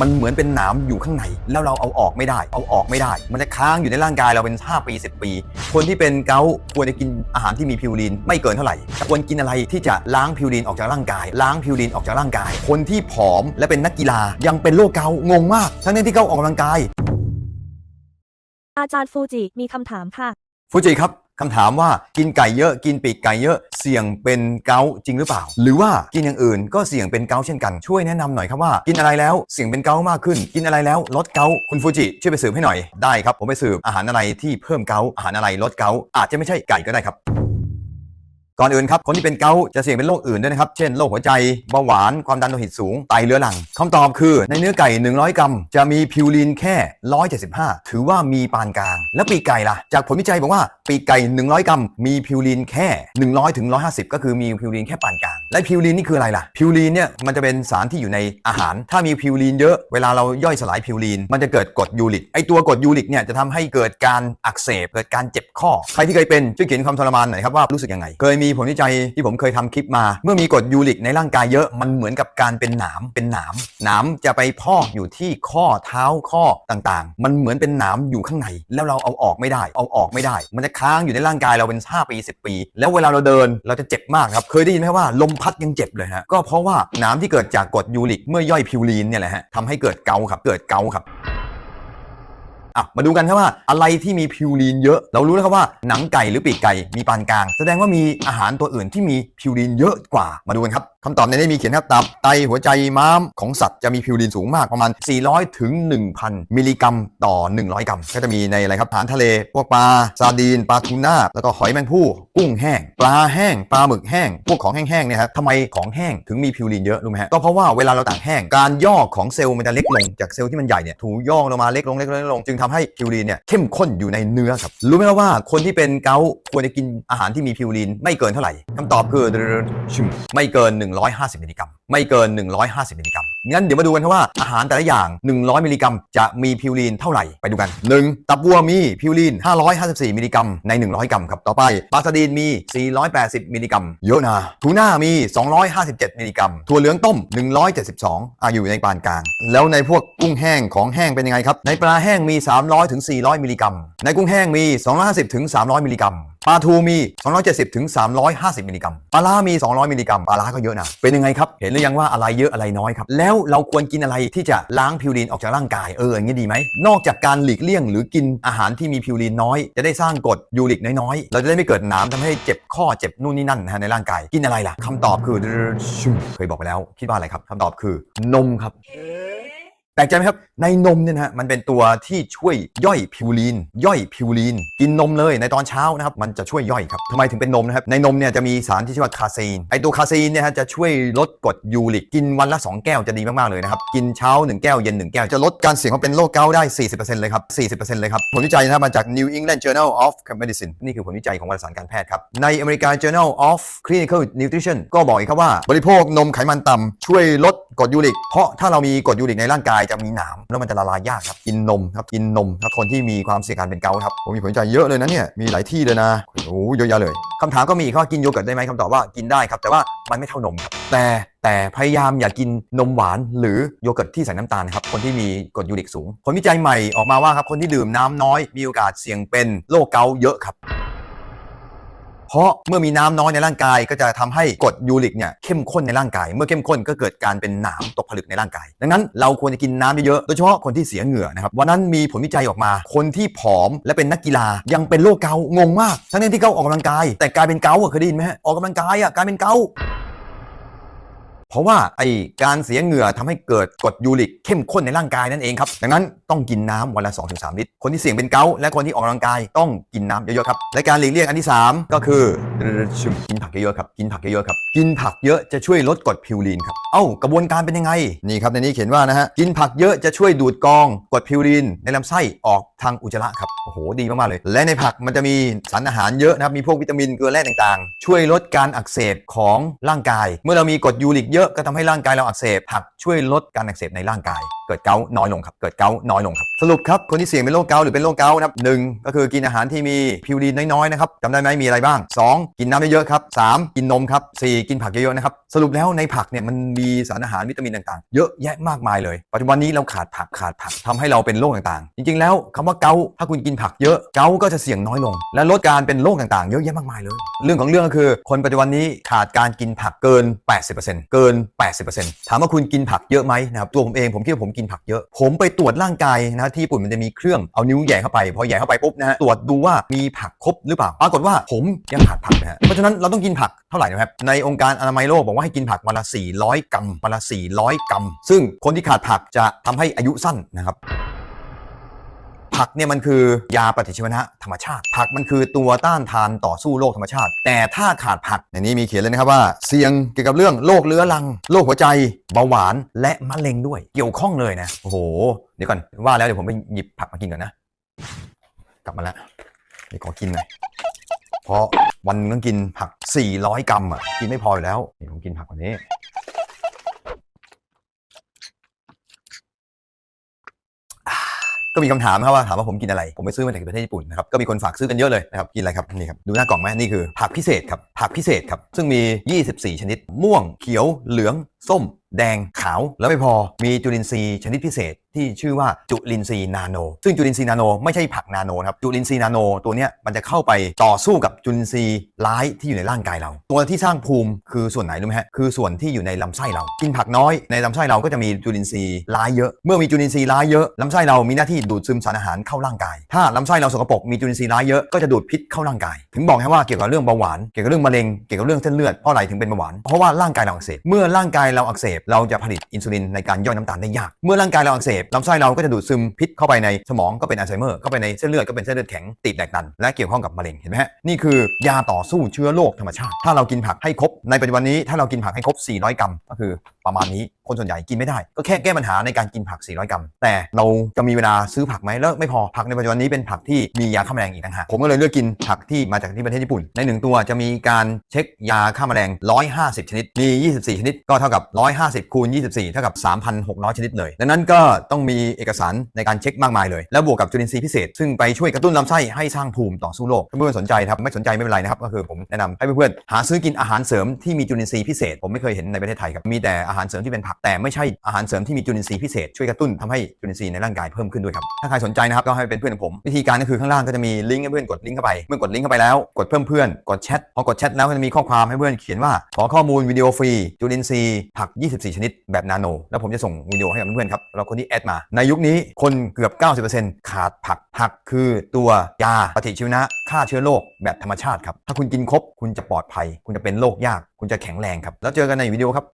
มันเหมือนเป็นหนามอยู่ข้างใน แล้วเราเอาออกไม่ได้ เอาออกไม่ได้ มันจะค้างอยู่ในร่างกายเราเป็น 5 ปี 10 ปี คนที่เป็นเกาต์ควรจะกินอาหารที่มีพิวรีนไม่เกินเท่าไหร่ควรกินอะไรที่จะล้างพิวรีนออกจากร่างกาย ล้างพิวรีนออกจากร่างกาย คนที่ผอมและเป็นนักกีฬายังเป็นโรคเกาต์งงมาก ทั้งๆที่เขาออกกำลังกาย อาจารย์ฟูจิมีคำถามค่ะ ฟูจิครับ คำถามว่ากินไก่เยอะกินปีกไก่เยอะเสี่ยงเป็นเกาต์จริงหรือเปล่า หรือว่ากินอย่างอื่นก็เสี่ยงเป็นเกาต์เช่นกันช่วยแนะนำหน่อยครับว่า กินอะไรแล้วเสี่ยงเป็นเกาต์มากขึ้น กินอะไรแล้วลดเกาต์คุณฟูจิช่วยไปสืบให้หน่อยได้ครับผมไปสืบอาหารอะไรที่เพิ่มเกาต์อาหารอะไรลดเกาต์อาจจะไม่ใช่ไก่ก็ได้ครับ ก่อนอื่นครับคนที่เป็นเกาจะเสี่ยงเป็นโรคอื่นด้วยนะครับ เช่นโรคหัวใจเบาหวานความดันโลหิตสูงไตเรื้อรังคำตอบคือในเนื้อไก่ 100 กรัม จะมีพิวรีนแค่ 175 ถือว่ามีปานกลาง แล้วปีกไก่ล่ะ จากผลวิจัยบอกว่าปีกไก่ 100 กรัม มีพิวรีนแค่ 100ถึง150 ก็คือมีพิวรีนแค่ปานกลางและพิวรีนนี่คืออะไรล่ะพิวรีนเนี่ยมันจะเป็นสารที่อยู่ในอาหาร ถ้ามีพิวรีนเยอะเวลาเราย่อยสลายพิวรีนมันจะเกิดกรดยูริกไอตัวกรดยูริกเนี่ยจะทำให้เกิดการอักเสบเกิดการเจ็บข้อใครที่เคยเป็นช่วยเขียนความทรมานหน่อยครับว่ารู้สึกยังไงเคยมีีผลวิจัยที่ผมเคยทำคลิปมา เมื่อมีกรดยูริกในร่างกายเยอะมันเหมือนกับการเป็นหนามเป็นหนามหนามจะไปพอกอยู่ที่ข้อเท้าข้อต่างๆ มันเหมือนเป็นหนามอยู่ข้างใน แล้วเราเอาออกไม่ได้ เอาออกไม่ได้ มันจะค้างอยู่ในร่างกายเราเป็น5ปี10 ปี แล้วเวลาเราเดินเราจะเจ็บมากครับเคยได้ยินไหมว่าลมพัดยังเจ็บเลยฮะก็เพราะว่าหนามที่เกิดจากกรดยูริกเมื่อย่อยพิวรีนเนี่ยแหละฮะทำให้เกิดเกาครับเกิดเกาครับ อะมาดูกันครับว่าอะไรที่มีพิวรีนเยอะ เรารู้แล้วครับว่าหนังไก่หรือปีกไก่มีปานกลาง แสดงว่ามีอาหารตัวอื่นที่มีพิวรีนเยอะกว่ามาดูกันครับ คำตอบในนี้มีเขียนครับตับไตหัวใจม้ามของสัตว์จะมีพิวรีนสูงมากประมาณ 400 ถึง 1,000 มิลลิกรัมต่อ 100 กรัม ก็จะมีในอะไรครับอาหารทะเล พวกปลาซาดีนปลาทูน่าแล้วก็หอยแมงผู้กุ้งแห้ง ปลาแห้ง ปลาหมึกแห้ง พวกของแห้งๆเนี่ยครับทำไมของแห้งถึงมีพิวรีนเยอะรู้ไหมฮะก็เพราะว่าเวลาเราตากแห้งการย่อของเซลล์มันจะเล็กลงจากเซลล์ที่มันใหญ่เนี่ยถูย่อลงมาเล็กลงเล็กลงเล็กลงจึงทำให้พิวรีนเนี่ยเข้มข้นอยู่ในเนื้อครับรู้ไหมว่าคนที่เป็นเกาควรจะกินอาหารที่มีพิวรีนไม่เกินเท่าไหร่คำตอบคือไม่เกิน150 มิลลิกรัม ไม่เกิน 150 มิลลิกรัม งั้นเดี๋ยวมาดูกันครับว่าอาหารแต่ละอย่าง 100 มิลลิกรัม จะมีพิวรีนเท่าไหร่ ไปดูกัน 1. ตับวัวมีพิวรีน 554 มิลลิกรัม ใน 100 กรัมครับ ต่อไปปลาสดีนมี 480 มิลลิกรัม เยอะนะทูน่ามี 257 มิลลิกรัม ถั่วเหลืองต้ม 172อะอยู่ในปานกลาง แล้วในพวก กุ้งแห้งของแห้งเป็นยังไงครับ ในปลาแห้งมี 300ถึง400 มิลลิกรัม ในกุ้งแห้งมี 250ถึง300 มิลลิกรัม ปลาทูมี 270ถึง350 มิลลิกรัม ปลาล่ามี 200 มิลลิกรัม ปลาล่าก็เยอะนะ เป็นยังไงครับ เห็นหรือยังว่าอะไรเยอะอะไรน้อยครับ แล้วเราควรกินอะไรที่จะล้างพิวรีนออกจากร่างกาย เอออย่างนี้ดีไหม นอกจากการหลีกเลี่ยงหรือกินอาหารที่มีพิวรีนน้อย จะได้สร้างกรดยูริกน้อยๆ เราจะได้ไม่เกิดหน้ำทำให้เจ็บข้อเจ็บนู่นนี่นั่นนะฮะในร่างกาย กินอะไรล่ะคำตอบคือเคยบอกไปแล้ว คิดว่าอะไรครับคำตอบคือนมครับ แปลกใจไหมครับ ในนมเนี่ยนะฮะมันเป็นตัวที่ช่วยย่อยพิวรีน ย่อยพิวรีน กินนมเลยในตอนเช้านะครับ มันจะช่วยย่อยครับทำไมถึงเป็นนมนะครับ ในนมเนี่ยจะมีสารที่ชื่อว่าคาเซนไอตัวคาเซนเนี่ยฮะจะช่วยลดกรดยูริก กินวันละ 2 แก้วจะดีมาก ๆ เลยนะครับ กินเช้า 1 แก้วเย็น 1 แก้ว จะลดการเสี่ยงของเป็นโรคเกาต์ได้ 40%เลยครับ 40%เลยครับ ผลวิจัยนะครับมาจาก New England Journal of Medicine นี่คือผลวิจัยของวารสารการแพทย์ครับใน American Journal of Clinical Nutrition ก็บอกอีกครับว่าบริโภคนมไขมันต่ำช่วยลดกรดยูริก เพราะถ้าเรามีกรดยูริกในร่างกายจะมีหนามแล้วมันจะละลายยากครับกินนมครับกินนมครับคนที่มีความเสี่ยงการเป็นเกาต์ครับผมมีผลวิจัยเยอะเลยนะเนี่ยมีหลายที่เลยนะโอ้โหเยอะแยะเลยคำถามก็มีอีกว่ากินโยเกิร์ตได้ไหมคำตอบว่ากินได้ครับ แต่ว่ามันไม่เท่านมครับแต่แต่พยายามอย่ากินนมหวานหรือโยเกิร์ตที่ใส่น้ำตาลครับคนที่มีกรดยูริกสูง ผลวิจัยใหม่ออกมาว่าครับคนที่ดื่มน้ำน้อยมีโอกาสเสี่ยงเป็นโรคเกาต์เยอะครับ เพราะเมื่อมีน้ำน้อยในร่างกายก็จะทำให้กรดยูริกเนี่ยเข้มข้นในร่างกาย เมื่อเข้มข้นก็เกิดการเป็นหนามตกผลึกในร่างกาย ดังนั้นเราควรจะกินน้ำเยอะๆโดยเฉพาะคนที่เสียเหงื่อนะครับวันนั้นมีผลวิจัยออกมา คนที่ผอมและเป็นนักกีฬายังเป็นโรคเกางงมาก ทั้งที่เขาออกกำลังกาย แต่กลายเป็นเกาอะเคยได้ยินไหมฮะออกกำลังกายอะกลายเป็นเกา เพราะว่าไอการเสียเหงื่อทำให้เกิดกรดยูริกเข้มข้นในร่างกายนั่นเองครับ ดังนั้นต้องกินน้ำวันละ 2-3 ลิตร คนที่เสี่ยงเป็นเกาต์และคนที่ออกกำลังกายต้องกินน้ำเยอะๆครับ และการหลีกเลี่ยงอันที่ 3 ก็คือกินผักเยอะๆครับ กินผักเยอะๆครับ กินผักเยอะจะช่วยลดกรดพิวรีนครับ เอ้ากระบวนการเป็นยังไง นี่ครับในนี้เขียนว่านะฮะ กินผักเยอะจะช่วยดูดกรองกรดพิวรีนในลำไส้ออกทางอุจจาระครับ โอ้โห ดีมากๆเลย และในผักมันจะมีสารอาหารเยอะนะครับ มีพวกวิตามินเกลือแร่ต่างๆ ช่วยลดการอักเสบของร่างกาย เมื่อเรามีกรดยูริกเยอะก็ทำให้ร่างกายเราอักเสบผักช่วยลดการอักเสบในร่างกาย เกิดเกาต์น้อยลงครับเกิดเกาต์น้อยลงครับสรุปครับคนที่เสี่ยงเป็นโรคเกาต์หรือเป็นโรคเกาต์นะครับหนึ่งก็คือกินอาหารที่มีพิวรีนน้อยๆนะครับจำได้ไหมมีอะไรบ้าง 2 กินน้ำเยอะๆครับสามกินนมครับสี่กินผักเยอะๆนะครับสรุปแล้วในผักเนี่ยมันมีสารอาหารวิตามินต่างๆ เยอะแยะมากมายเลย ปัจจุบันนี้เราขาดผักขาดผักทำให้เราเป็นโรคต่างๆ จริงๆ แล้วคำว่าเกาต์ถ้าคุณกินผักเยอะเกาต์ก็จะเสี่ยงน้อยลง และลดการเป็นโรคต่างๆ เยอะแยะมากมายเลย เรื่องของเรื่องก็คือ คนปัจจุบันนี้ขาดการกินผักเกิน 80%เกิน 80%ถามว่าคุณกินผักเยอะไหมนะครับตัวผมเองผมคิดว่าผมกินผักเยอะ ผมไปตรวจร่างกายนะที่ญี่ปุ่นมันจะมีเครื่องเอานิ้วแหย่เข้าไปพอแหย่เข้าไปปุ๊บนะฮะตรวจดูว่ามีผักครบหรือเปล่าปรากฏว่าผมยังขาดผักนะฮะเพราะฉะนั้นเราต้องกินผักเท่าไหร่นะครับในองค์การอนามัยโลกบอกว่าให้กินผักวันละ 400 กรัมวันละ 400 กรัม ซึ่งคนที่ขาดผักจะทำให้อายุสั้นนะครับ ผักเนี่ยมันคือยาปฏิชีวนะธรรมชาติ ผักมันคือตัวต้านทานต่อสู้โรคธรรมชาติ แต่ถ้าขาดผักในนี้มีเขียนเลยนะครับว่า เสี่ยงเกี่ยวกับเรื่องโรคเรื้อรังโรคหัวใจเบาหวานและมะเร็งด้วย เกี่ยวข้องเลยนะโอ้โหเดี๋ยวก่อนว่าแล้วเดี๋ยวผมไปหยิบผักมากินก่อนนะ กลับมาแล้วเดี๋ยวขอกินหน่อยเพราะวันนึงต้องกินผัก 400 กรัมอะกินไม่พออยู่แล้วนี่ผมกินผักกว่านี้ ก็มีคำถามครับว่าถามว่าผมกินอะไร ผมไปซื้อมาจากประเทศญี่ปุ่นนะครับก็มีคนฝากซื้อกันเยอะเลยนะครับกินอะไรครับนี่ครับดูหน้ากล่องไหมนี่คือผักพิเศษครับผักพิเศษครับซึ่งมี 24 ชนิด ม่วงเขียวเหลือง ส้ม แดงขาวแล้วไม่พอมีจุลินทรีย์ชนิดพิเศษที่ชื่อว่าจุลินทรีย์นาโน ซึ่งจุลินทรีย์นาโนไม่ใช่ผักนาโนครับจุลินทรีย์นาโนตัวนี้มันจะเข้าไปต่อสู้กับจุลินทรีย์ร้ายที่อยู่ในร่างกายเรา ตัวที่สร้างภูมิคือส่วนไหนรู้ไหมฮะคือส่วนที่อยู่ในลำไส้เรา กินผักน้อยในลำไส้เราก็จะมีจุลินทรีย์ร้ายเยอะ เมื่อมีจุลินทรีย์ร้ายเยอะลำไส้เรามีหน้าที่ดูดซึมสารอาหารเข้าร่างกาย ถ้าลำไส้เราสกปรกมีจุลินทรีย์ร้ายเยอะก็จะดูดพิษเข้าร่างกาย ถึงบอกให้ว่าเกี่ยวกับเรื่องเบาหวานเกี่ยวกับเรื่องมะเร็งเกี่ยวกับเรื่องเส้นเลือดเพราะอะไรถึงเป็นเบาหวานเพราะว่าร่างกายเราอักเสบเมื่อร่างกายเราอักเสบเราจะผลิตอินซูลินในการย่อยน้ำตาลได้ยาก เมื่อร่างกายเราอักเสบลำไส้เราก็จะดูดซึมพิษเข้าไปในสมองก็เป็นอัลไซเมอร์เข้าไปในเส้นเลือดก็เป็นเส้นเลือดแข็งติดแดกดัน และเกี่ยวข้องกับมะเร็งเห็นไหมฮะนี่คือยาต่อสู้เชื้อโรคธรรมชาติ ถ้าเรากินผักให้ครบในปัจจุบันนี้ถ้าเรากินผักให้ครบ 400 กรัมก็คือประมาณนี้คนส่วนใหญ่กินไม่ได้ ก็แค่แก้ปัญหาในการกินผัก 400 กรัม แต่เราจะมีเวลาซื้อผักไหมแล้วไม่พอผักในปัจจุบันนี้เป็นผักที่มียาฆ่าแมลงอีกต่างหากผมก็เลยเลือกกินผักที่มาจากที่ประเทศญี่ปุ่น ในหนึ่งตัวจะมีการเช็คยาฆ่าแมลง 150 ชนิดมี 24 ชนิดก็เท่ากับ150 คูณ 24 เท่ากับ 3,600 ชนิดเลย ดังนั้นก็ต้องมีเอกสารในการเช็คมากมายเลย แล้วบวกกับจุลินทรีย์พิเศษ ซึ่งไปช่วยกระตุ้นลำไส้ให้สร้างภูมิต่อสู้โรคถ้าเพื่อนๆสนใจครับ ไม่สนใจไม่เป็นไรนะครับ ก็คือผมแนะนำให้เพื่อนๆหาซื้อกินอาหารเสริมที่มีจุลินทรีย์พิเศษ ผมไม่เคยเห็นในประเทศไทยครับ มีแต่อาหารเสริมที่เป็นผัก แต่ไม่ใช่อาหารเสริมที่มีจุลินทรีย์พิเศษ ช่วยกระตุ้นทำให้จุลินทรีย์ในร่างกายเพิ่มขึ้นด้วยครับ ถ้าใครสนใจนะครับก็ให้เป็นเพื่อนของผม วิธีการก็คือข้างล่างก็จะมีลิงก์ให้เพื่อนกดลิงก์เข้าไป เมื่อกดลิงก์เข้าไปแล้ว กดเพิ่มเพื่อน กดแชท พอกดแชทแล้วก็จะมีข้อความให้เพื่อนเขียนว่า ขอข้อมูลวิดีโอฟรีจุลินทรีย์ผัก 24 ชนิดแบบนาโน แล้วผมจะส่งวิดีโอให้กับเพื่อนๆครับแล้วคนที่แอดมา ในยุคนี้คนเกือบ 90%ขาดผักผักคือตัวยาปฏิชีวนะฆ่าเชื้อโรคแบบธรรมชาติครับถ้าคุณกินครบคุณจะปลอดภัย คุณจะเป็นโรคยาก คุณจะแข็งแรงครับ แล้วเจอกันในวิดีโอครับ